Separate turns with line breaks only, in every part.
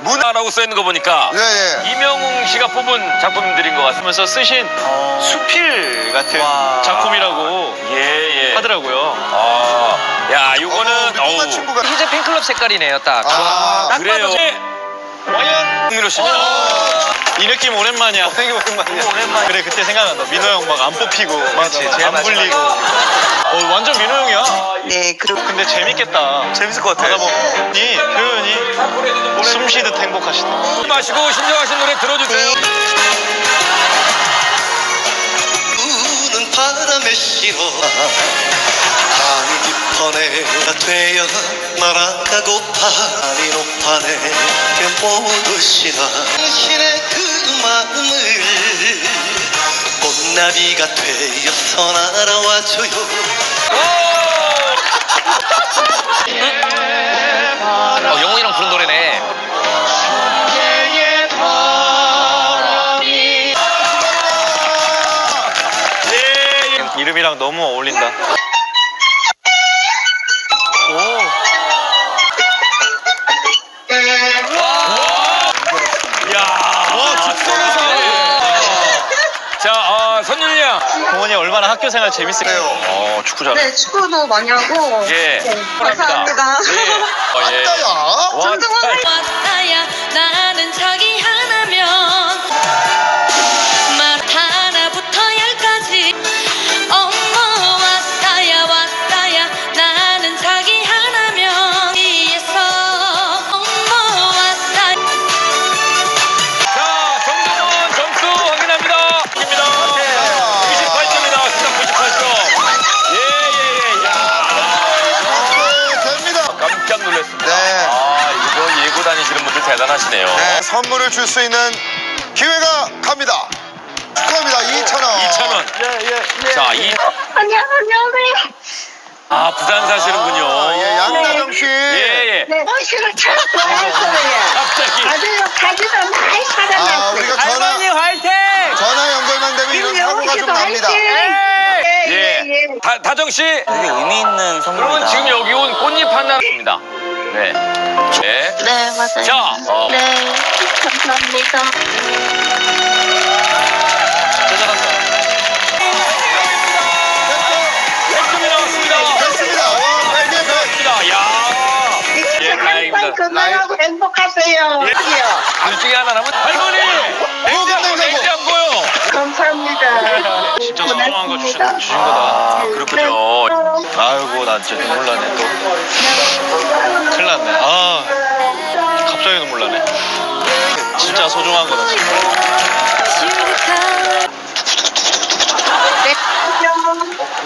문화라고 써 있는 거 보니까
예, 예.
이명웅 씨가 뽑은 작품들인 것.
하면서 쓰신 수필 같은
와.
작품이라고
예, 예.
하더라고요.
아, 야,
어머,
요거는
우리 꼬마 친구가.
희재 팬클럽 색깔이네요, 딱.
아,
딱
그래요.
봐도
과연
민호 씨.
이 느낌 오랜만이야. 되게 오랜만이야. 오랜만. 그래 그때 생각난다. 민호 형 막 안 뽑히고, 맞지? 안 불리고. 어 완전 민호 형이야.
네, 그리고
근데 재밌겠다.
재밌을 것
하다 보니? 표현이? 숨 쉬듯 행복하시다.
마시고 신청하신 노래 들어주세요.
우는 바람에 실어. 강이 깊어 내가 되어 날아가고파 하늘이 높아 내게 모두 신어 당신의 그 마음을 꽃나비가 되어서 날아와줘요
이름이랑 너무 어울린다.
와, 직선에서. 자, 어, 선율이 양.
동원이 얼마나 학교 생활 재밌을까요? 어 축구 잘.
네, 축구도 많이 하고.
예.
네, 감사합니다.
예. 어, 예.
야.
와,
정정원
왔다야 나는 자기
하시네요.
네, 선물을 줄 수 있는 기회가 갑니다. 축하합니다. 2,000원.
2,000원. 자, 이,
안녕, 안녕하세요.
아, 부산 사시는군요.
아, 예, 양나정 씨.
예, 예.
네, 어시를 참 좋아했어요.
갑자기.
아주 가지도 많이
아,
살아났어요.
우리가 전화,
화이팅!
전화 연결만 되면 이런 사고가 좀 납니다.
예,
예.
예, 예.
다, 다정 씨.
되게 의미 있는
그러면 지금 여기 온 꽃잎 하나입니다. 네. 네.
네 맞아요
자, 어,
네 감사합니다
백점이 나왔습니다.
됐습니다. 와, 백에 백.
됐습니다. 야. 예, 다행입니다.
항상 건강하고 행복하세요.
예. 둘 중에 하나 남은 할머니. 냉장고,
냉장고.
냉장고요.
감사합니다.
진짜 소중한 거 주신,
고맙습니다.
주신 거다.
아, 그렇군요.
아이고 나 진짜 눈물 나네 또. 큰일 났네. 아 갑자기 눈물 나네. 진짜 소중한 거다.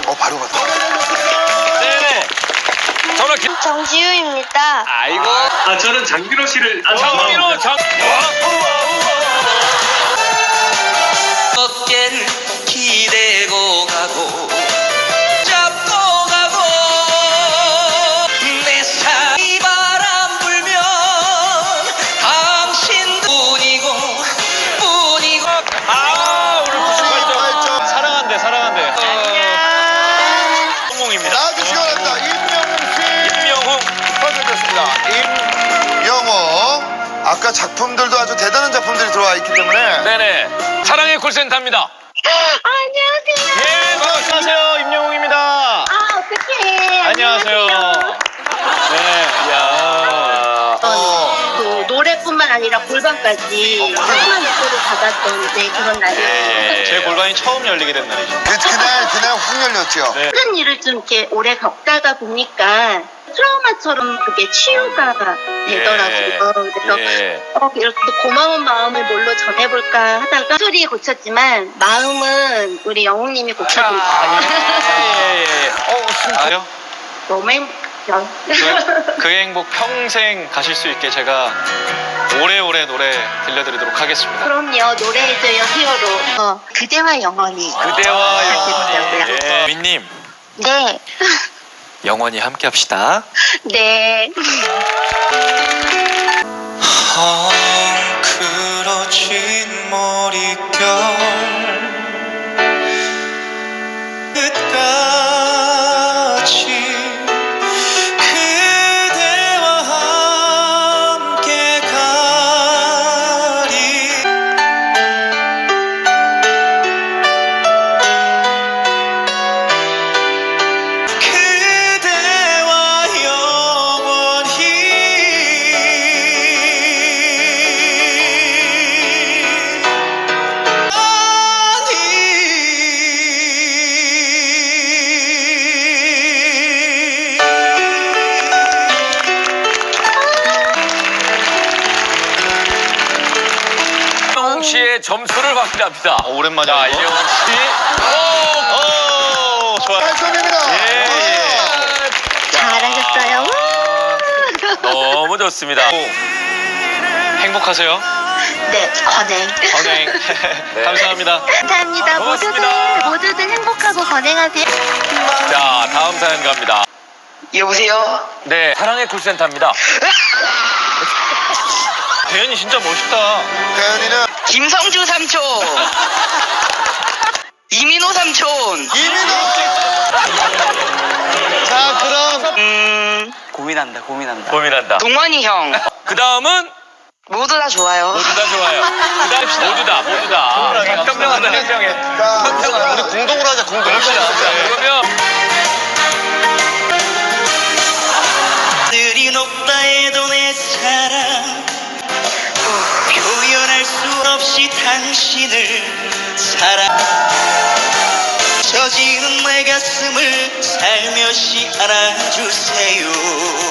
어, 바로 갔다.
네네. 전화 기.
정지우입니다
아이고.
아 저는 장민호 씨를
장민호 장.
어
작품들도 아주 대단한 작품들이 들어와 있기 때문에.
네네. 사랑의 콜센터입니다.
안녕하세요.
예, 반갑습니다.
안녕하세요 임영웅입니다.
아, 어떡해.
안녕하세요. 네. 야.
어.
또 노래뿐만 아니라 골반까지 조그만 목소리 받았던 네, 그런 날이에요.
예.
제 골반이 처음 열리게 된 날이죠.
그, 그날, 그날 확 열렸죠.
네.
큰 일을 좀 이렇게 오래 겪다가 보니까 트라우마처럼 그게 치유가 되더라고요. 그래서
예.
어, 이렇게 고마운 마음을 뭘로 전해볼까 하다가 소리에 고쳤지만 마음은 우리 영웅님이 고쳐준
아.
예,
예, 예. 어, 진짜.
아요?
너무 행복
그, 그 행복 평생 가실 수 있게 제가 오래오래 노래 들려드리도록 하겠습니다.
그럼요, 노래해줘요, 히어로. 어, 그대와 영원히.
그대와
영원히.
영원히. 예. 민님,
네,
영원히 함께 합시다.
네.
점수를 확인합니다.
어, 오랜만이야,
자,
이거.
이병헌 씨.
오, 좋아.
8점입니다.
예,
잘하셨어요.
너무 좋습니다.
행복하세요.
네, 건행.
건행. 감사합니다.
감사합니다.
고맙습니다.
모두들 모두들 행복하고 건행하세요.
자, 다음 사연 갑니다.
여보세요?
네, 사랑의 콜센터입니다.
대현이 진짜 멋있다.
대현이는
김성주 삼촌. 이민호 삼촌.
이민호.
자 그럼
음,
고민한다, 고민한다.
고민한다.
동원이 형.
그 다음은
모두 다 좋아요.
모두 다 좋아요. 그 다음 모두 다, 모두 다. 현명하다, 현명해.
자,
우리 공동으로 하자 공동.
자, 그러면
당신을 사랑. 젖이는 내 가슴을 살며시 안아주세요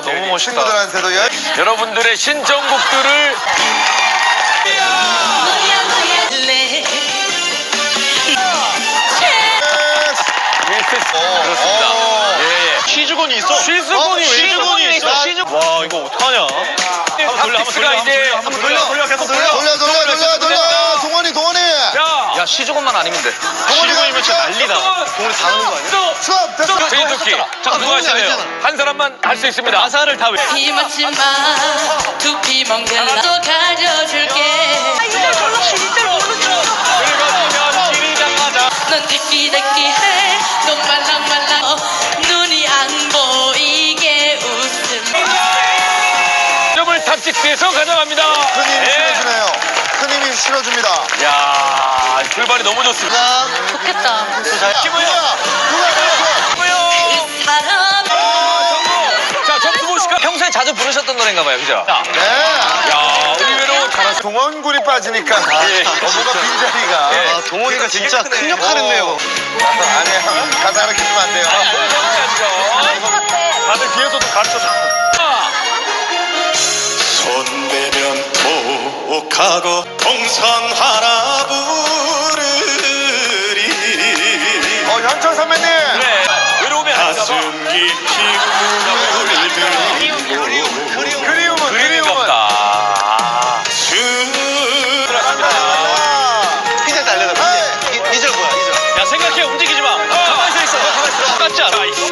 너무 멋있다.
친구들한테도 열.
여러분들의 신청곡들을 그렇습니다.
어.
예, 예.
시주곤이 있어.
시주곤이 왜
시주곤이 있어. 시주. 와 이거 어떡하냐? 한번 돌려, 한번 돌려,
가 이제
한번 돌려, 한번 돌려, 계속 돌려.
돌려 돌려 돌려 돌려. 동원이 동원이.
자,
야, 시 조금만 아니면 돼.
시주곤이면 진짜 난리다. 동물이 다 하는 거 아니야?
수업 됐어.
제이 토끼. 잠깐 누가 하시네요. 한 사람만 할 수 있습니다.
가사를 다 외.
비 맞지 마. 두피 멍들라도 가져줄게.
긁어주면 지리장마자.
넌 대끼대끼해. 넌 말랑말랑. 어, 눈이 안 보이게 웃음.
점을 탑직스에서 가져갑니다.
큰힘
예.
실어주네요. 실어줍니다.
야, 출발이 너무 좋습니다.
좋겠다.
자, 점수 보실까?
평소에 자주 부르셨던 노래인가 봐요, 그죠?
자,
네.
야, 의외로 잘하셨
동원굴이 빠지니까
예.
어부가 빈자리가.
예.
아, 동원이가 진짜 큰
어.
역할을 했네요
아니야. 가사 가르치면 안 돼요.
다들 뒤에서도 가르쳐줘.
손 톡하고 동성 하나 부르리
어, 현철 선배님.
그래, 외로움이 아닌가 봐.
가슴 깊이 물들고
그리움은
그림이
그리움은.
없다.
이제 달려라
네.
이제 2절 뭐야 2절
야 생각해 움직이지 마. 가만히 서 있어. 가만히 있어. 똑같지 않아.
자, 이절.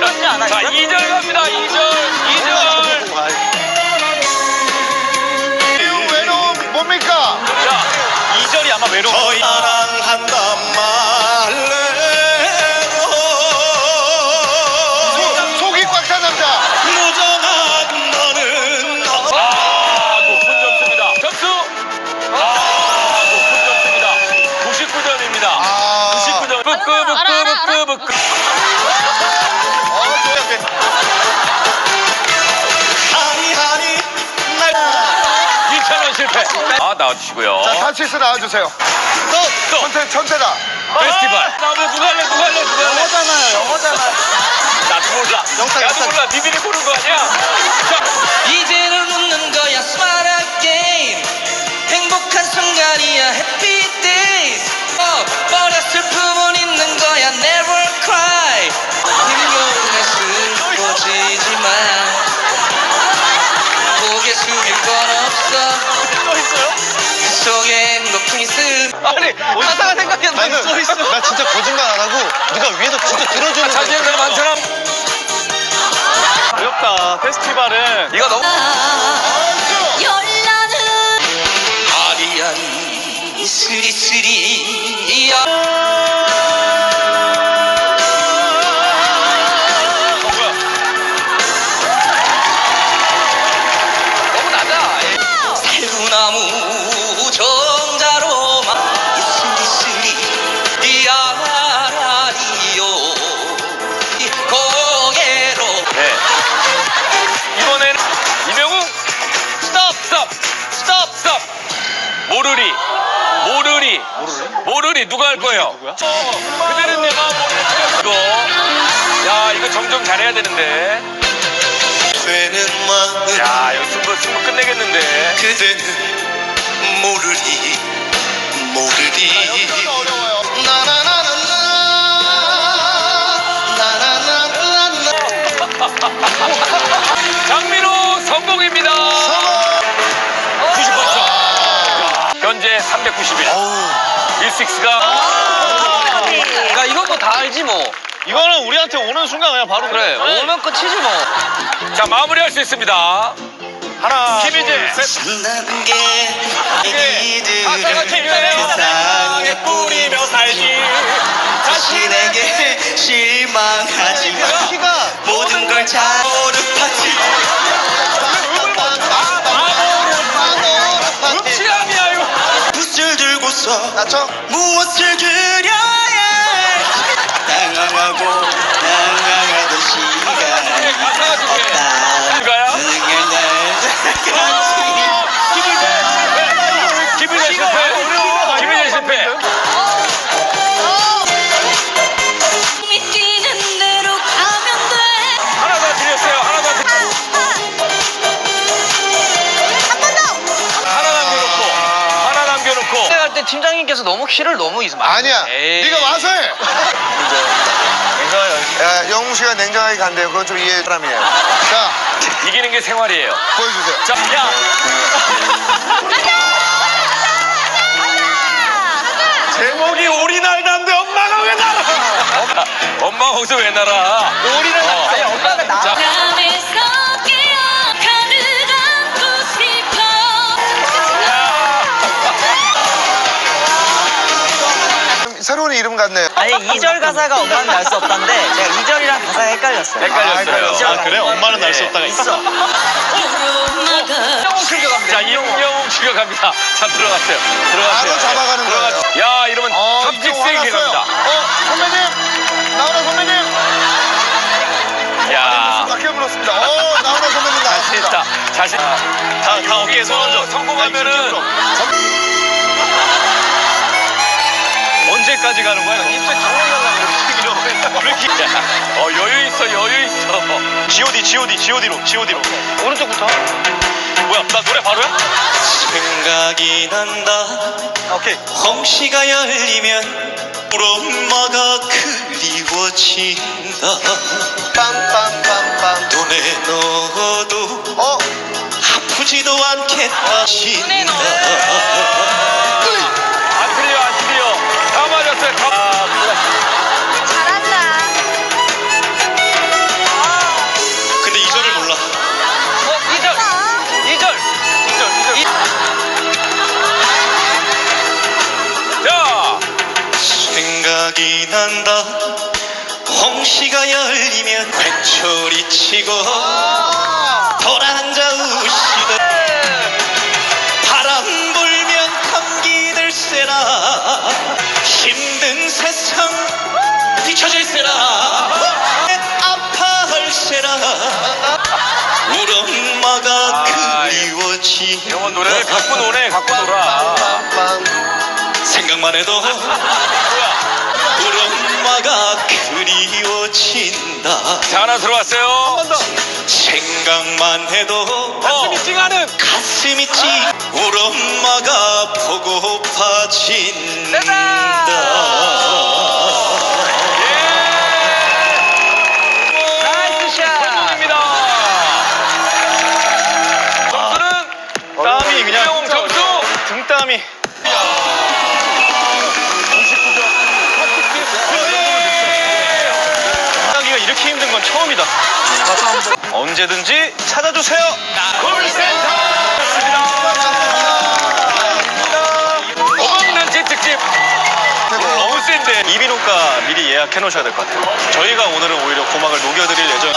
자, 2절 갑니다. 2절. 2절.
뭡니까?
자,
2절이 아마 외로워.
더 사랑한단 말래로
속이 꽉 찬 남자.
무정한 너는
아, 높은 점수입니다. 점수. 아, 높은 점수입니다. 99점입니다.
아.
99점. 뿌끄뿌끄뿌끄뿌끄.
아,
나와주시고요.
자, 타치스 나와주세요.
또,
천태, 천태다.
페스티벌. 나오면 누가 할래, 누가 할래, 누가 할래? 영어잖아요, 영어잖아요. 나도 몰라.
영탁,
나도
영탁.
몰라. 니들이 고른 거 아니야? 자,
이제는
아니 가사가 생각이 안 나.
나는
써 있어.
나 진짜 거짓말 안 하고 누가 위에서 진짜 들어주는
사람 한 사람.
어렵다. 페스티벌은
이거 너무
물소리 누가 할 거예요? 그대는 내 마음 모르겠어. 이거 야 이거 정정 잘해야 되는데.
되는 마음
야 이거 승부 승부 끝내겠는데.
그대는 모르리 모르리
어려워요.
나나나나나 나나나나나
장민 98점. 현재 391. 밀식스가
야 이건 뭐 다 알지 뭐
이거는 우리한테 오는 순간 그냥 바로
그래 오면 끝이지 뭐
자 마무리할 수 있습니다. 하나, 김희재.
산다는 게 이들을
재밌어요.
세상에
뿌리며 살지.
자신에게 실망하지 마 모든 걸 자오르 들고
팀장님께서 너무 키를 너무 이스
아니야.
에이.
네가 와서 해. 야, 영웅 씨가 냉정하게 간대요. 그건 좀 이해할 사람이에요. 자,
이기는 게 생활이에요.
보여주세요.
자, 야. 제목이 오리 날다인데 엄마가 왜 날아? 엄마, 엄마 거기서 왜 날아? 오리 날
새로운 이름 같네요.
아니 2절 가사가 엄마는 날 수 없다는데 제가 2절이랑 가사가 헷갈렸어요.
헷갈렸어요.
아 그래? 엄마는 날 수 없다가 있어
자, 임영웅 추격합니다. 자, 들어갔어요. 들어갔어요.
바로 잡아가는 거예요.
들어갔- 야, 이러면
어,
탑직
이거
세게
화났어요.
갑니다.
어, 선배님! 나오나 선배님!
야,
막혀 물었습니다. 어, 나오나 선배님
자신
나왔습니다.
있다. 자신.
다, 다 어깨에 손 얹어
성공하면은
언제까지 가는 거야? 입술 이렇게
야, 어, 여유 있어, 여유 있어.
G.O.D G.O.D G.O.D로 G.O.D로. 오른쪽부터. 뭐야 나 노래 바로야?
생각이 난다.
오케이.
홍시가 열리면 우리 엄마가 그리워진다.
빰빰빰빰.
눈에 넣어도
어,
아프지도 않겠다. 신 난다 홍시가 열리면 회초리 치고 돌아앉아 우시던 바람 불면 감기 들세라. 힘든 세상 뒤처질세라. 아파할세라. 우리 엄마가
아,
그리워지.
이런 노래를 갖고 노네, 갖고 놀아.
생각만 해도
자, 하나 들어왔어요.
생각만 해도
어. 찡하는.
가슴이 찡 우리 엄마가 보고파진다
나
처음이다 언제든지 찾아주세요
콜센터. 없는지 특집. 너무 센데.
이비인후과 미리 예약해 놓으셔야 될 것 같아요 저희가 오늘은 오히려 고막을 녹여드릴 예정